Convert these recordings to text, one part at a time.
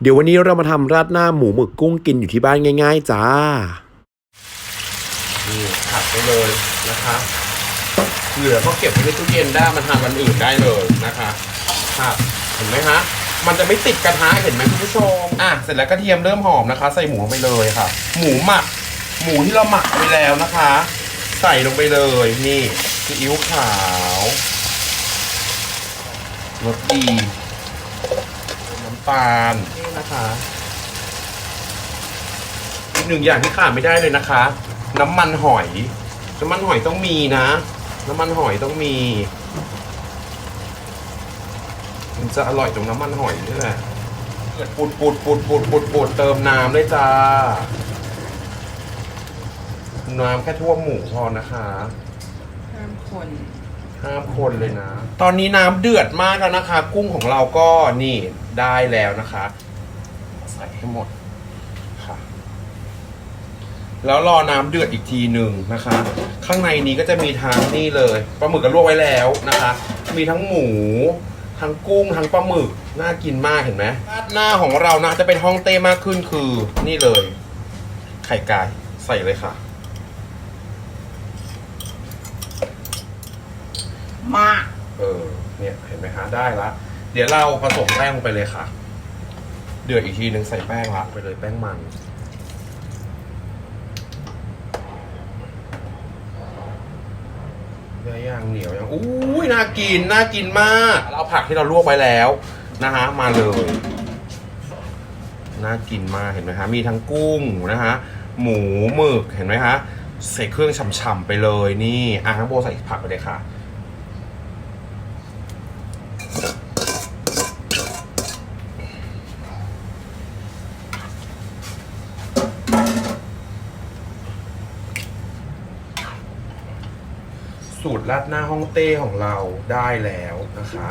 เดี๋ยววันนี้เรามาทำราดหน้าหมูหมึกกุ้งกินอยู่ที่บ้านง่าย ๆ จ้า นี่ผัดไปเลยนะคะเหลือก็เก็บไว้ในตู้เย็นได้มาทานวันอื่นได้เลยนะคะครับเห็นไหมคะมันจะไม่ติดกระทะเห็นไหมคุณผู้ชม อะ เสร็จแล้วกระเทียมเริ่มหอมนะคะ ใส่หมูไปเลยค่ะ หมูหมัก หมูที่เราหมักไปแล้วนะคะ ใส่ลงไปเลยนี่ซีอิ๊วขาวรสดี ตาล นี่นะคะอีกหนึ่งอย่างที่ขาดไม่ได้เลยนะคะ น้ำมันหอย น้ำมันหอยต้องมีนะ น้ำมันหอยต้องมี มันจะอร่อยตรงน้ำมันหอยนี่แหละปุดปุดปุดปุดปุดปุดเติมน้ำเลยจ้า น้ำแค่ท่วมหมูพอนะคะห้ามคน ห้าคนเลยนะ ตอนนี้น้ำเดือดมากแล้วนะคะ กุ้งของเราก็นี่ได้แล้วนะคะ ใส่ให้หมดค่ะ แล้วรอน้ำเดือดอีกทีหนึ่งนะคะ ข้างในนี้ก็จะมีทั้งนี่เลยปลาหมึกก็ลวกไว้แล้วนะคะ มีทั้งหมู ทั้งกุ้งทั้งปลาหมึกน่ากินมากเห็นไหมราดหน้าของเรานะจะเป็นห้องเต้มากขึ้นคือ นี่เลย ไข่ไก่ใส่เลยค่ะ มาก เออ เนี่ยเห็นไหมฮะได้ละ เดี๋ยวเราผสมแป้งลงไปเลยค่ะ เดือดอีกทีหนึ่งใส่แป้งละไปเลยแป้งมันได้ย่างเหนียวยังอุ้ยน่ากินน่ากินมากเราเอาผักที่เราลวกไว้แล้วนะฮะมาเลย น่ากินมากเห็นไหมฮะมีทั้งกุ้งนะฮะหมูหมึกเห็นไหมฮะใส่เครื่องฉ่ำๆไปเลยนี่อะน้งโบใส่ผักไปเลยค่ะ สูตรราดหน้าฮ่องเต้ของเราได้แล้วนะคะ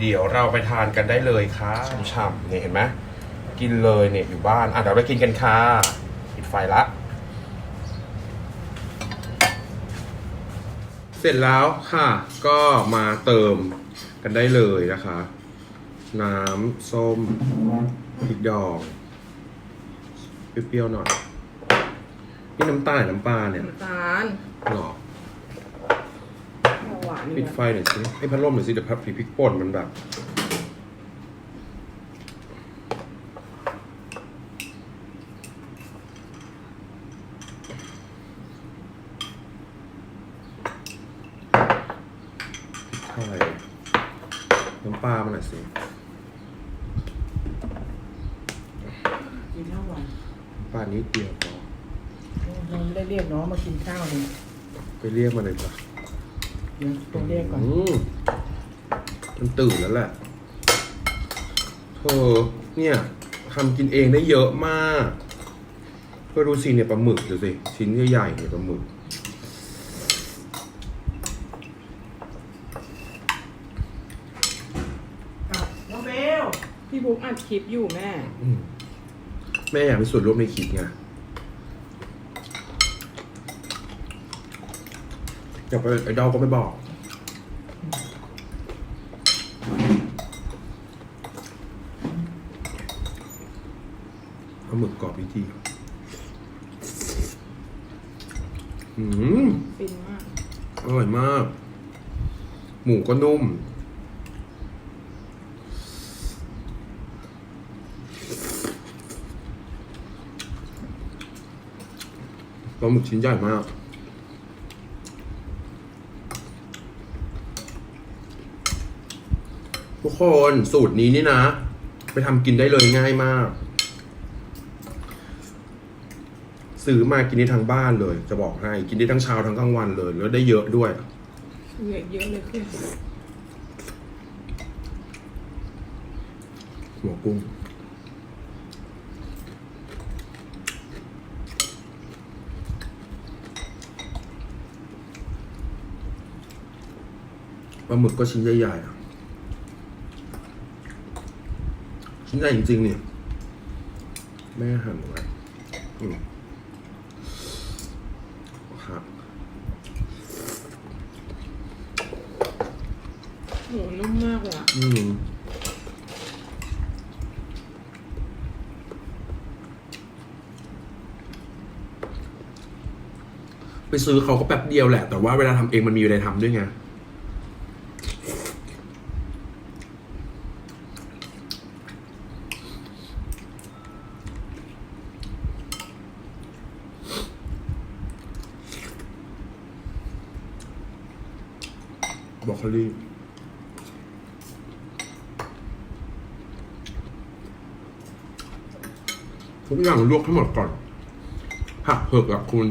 เดี๋ยวเราไปทานกันได้เลยค่ะฉ่ำๆเนี่ยเห็นไหมกินเลยเนี่ยอยู่บ้านอะเดี๋ยวไปกินกันค่ะปิดไฟละ เสร็จแล้วค่ะ ก็มาเติมกันได้เลยนะคะ น้ำส้มพริกดองเปรี้ยวๆหน่อยนี่น้ำตาลหรือน้ำปลาเนี่ย น้ำตาลหรอหวานอยู่ ปิดไฟหน่อยสิให้พัดลมหน่อยสิเดี๋ยวพับผีพริกป่นมันแบบพริกไทยน้ำปลามันหน่อยสิกินข้าวหวานปลานิดเดียวพอยังไม่ได้เรียกน้องมากินข้าวเลยไปเรียกมาเลยจ้ะ เดี๋ยวต้องเรียกก่อน อืมมันตื่นแล้วแหละเธอเนี่ยทำกินเองได้เยอะมากเพื่อดูสิเนี่ยปลาหมึกดูสิชิ้นใหญ่ๆเนี่ยปลาหมึกน้องเบล พี่บุ๊กอัดคลิปอยู่แม่ อืมแม่อยากมีส่วนร่วมในคลิปไง อยากไปไอดอลก็ไม่บอกปลาหมึกกรอบวิธีอืมฟินมาก อร่อยมาก หมูก็นุ่ม ปลาหมึกชิ้นใหญ่มาก ทุกคนสูตรนี้นี่นะ ไปทำกินได้เลยง่ายมาก ซื้อมากินได้ทั้งบ้านเลย จะบอกให้กินได้ทั้งเช้าทั้งกลางวันเลย แล้วได้เยอะด้วย เยอะเยอะเลยคือหัวกุ้งปลาหมึกก็ชิ้นใหญ่ๆ ได้จริงๆเนี่ยแม่หั่นไว้ครับโหนุ่มมากว่ะอืมไปซื้อเขาก็แป๊บเดียวแหละ แต่ว่าเวลาทำเองมันมีเวลาทำด้วยไง บอกเขารีทุกอย่างลวกให้งหมดก่อน ผักเผือกกับคุณ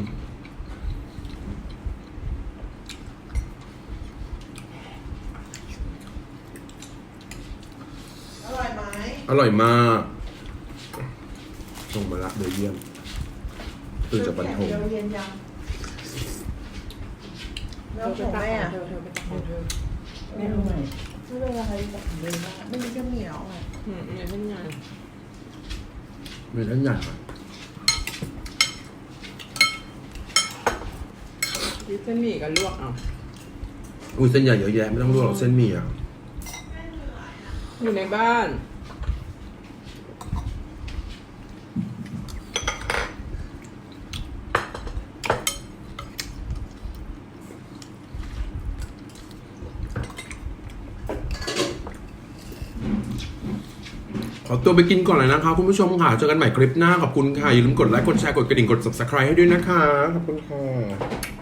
อร่อยไหมอร่อยมากส่งมาละเบลเยียมตื่นจากบันทงเดี๋ยวเย็นยัง แล้วของแม่อะเธอเธอไปตักของเธอไม่รู้ไหมไม่เป็นไรตักเลยนะไม่มีก็เหนียวอะอืมไม่เป็นไงมีท่านใหญ่อะดิเส้นหมี่กับลวกเอาอุ้ยเส้นใหญ่เยอะแยะไม่ต้องลวกหรอกเส้นหมี่อะอยู่ในบ้าน ขอตัวไปกินก่อนเลยนะคะคุณผู้ชมค่ะ เจอกันใหม่คลิปหน้า ขอบคุณค่ะ อย่าลืมกดไลค์ กดแชร์ กดกระดิ่ง กด subscribe ให้ด้วยนะคะ ขอบคุณค่ะ